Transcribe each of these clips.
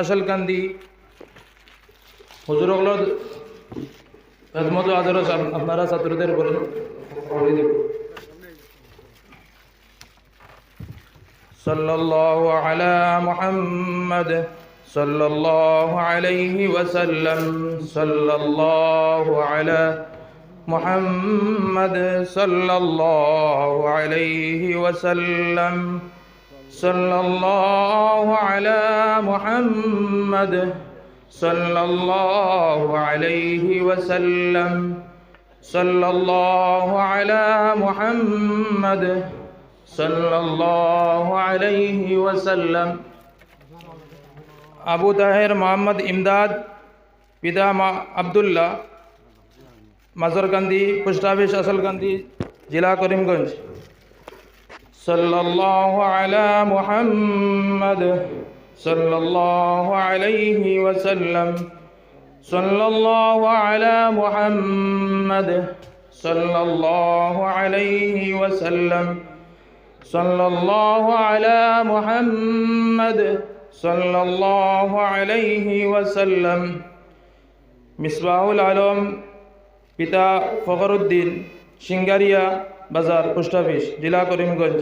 আশালকান্দি হুজুরগুলো খেদমত আদর আপনারা ছাত্রদের বলুন صلى الله على محمد صلى الله عليه وسلم صلى الله على محمد صلى الله عليه وسلم صلى الله على محمد صلى الله عليه وسلم. صلى الله على محمد صلى الله عليه وسلم. أبو طاهر محمد إمداد पिता मा अब्दुल्ला मजरगंदी पोस्ट ऑफिस असलगंदी जिला صلى الله على محمد صلى الله عليه وسلم صلى الله على محمد صلى الله عليه وسلم صلى الله على محمد صلى الله عليه وسلم مصباح العلم পিতা ফখরুদ্দিন সিঙ্গারিয়া বাজার পোস্ট অফিস জেলা করিমগঞ্জ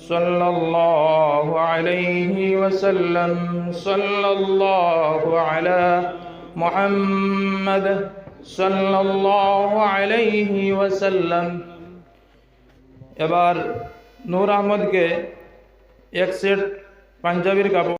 صلى الله عليه وسلم صلى الله على محمد صلى الله عليه وسلم এবার নূর আহমদকে এক সেট পাঞ্জাবির কাপড়